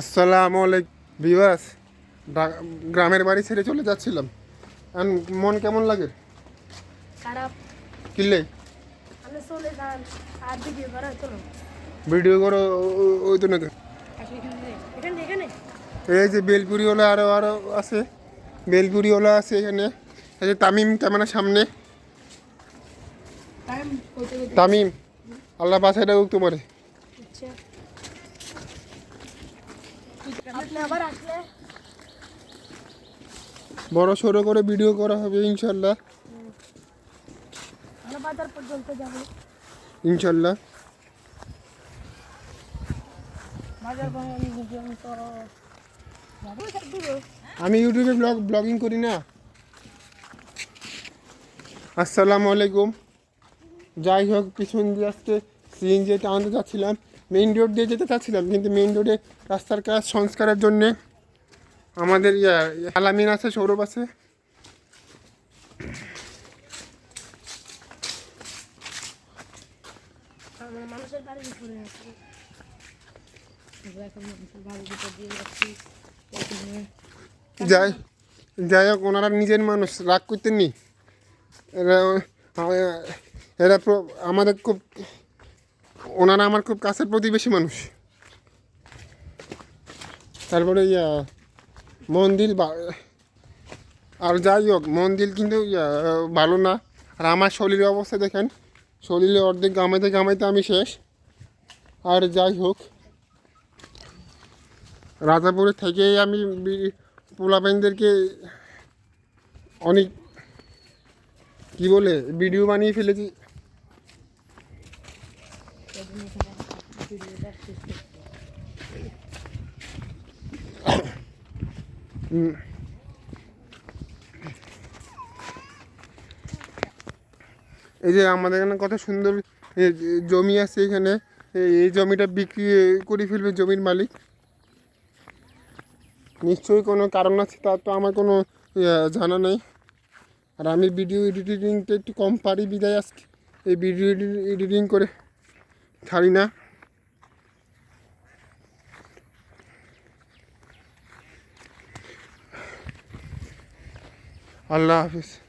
আসসালামু আলাইকুম বিবাস গ্রামের বাড়ি ছেড়ে চলে যাচ্ছিলাম। মন কেমন লাগে? খারাপ। কিনলে আমি চলে যান আর ভিডিও করা চলো ভিডিও করো ওই তো এখানে এখানে এই যে বেলপুরিওয়ালা আরও আরও আছে। বেলপুরিওয়ালা আছে এখানে। এই যে তামিম ক্যামেরার সামনে। তামিম আল্লাহ বাসায় ডাকুক তোমারে। আচ্ছা। বড় সড়ো করে ভিডিও করা হবে ইনশাল্লাহ। বাজার পর্যন্ত যাব। ইনশাল্লাহ। আমি ইউটিউবে ব্লগ ব্লগিং করি না। আসসালামু আলাইকুম। যাই হোক পিছন দিয়ে আজকে সিএনজি টাউনে যাচ্ছিলাম। মেইন রোড দিয়ে যেতে চাচ্ছিলাম কিন্তু মেইন রোডে রাস্তার কাজ সংস্কারের জন্যে আমাদের ইয়া আলামিন আছে সৌরভ আছে। যাই যাই হোক ওনারা নিজের মানুষ রাগ করতেন নি এরা এরা আমাদের খুব ওনারা আমার খুব কাছের প্রতিবেশী মানুষ। তারপরে ইয়া, মন্দির আর যাই হোক, মন্দির কিন্তু ভালো না। আর আমার শরীরের অবস্থা দেখেন, শরীরে অর্ধেক গামাইতে গামাইতে আমি শেষ। আর যাই হোক, রাজাপুরে থেকে আমি পোলাপাইনদেরকে অনেক, কি বলে, ভিডিও বানিয়ে ফেলেছি। এই যে আমাদের এখানে কত সুন্দর জমি আছে এখানে। এই- এই জমিটা বিক্রি করে ফেলবে জমির মালিক। নিশ্চয়ই কোনো কারণ আছে তার তো আমার কোনো জানা নেই। আর আমি ভিডিও এডিটিংটা একটু কম পারি বিদায় আজকে। এই ভিডিও এডিটিং করে। ছাড়ি না। আল্লাহ হাফিজ।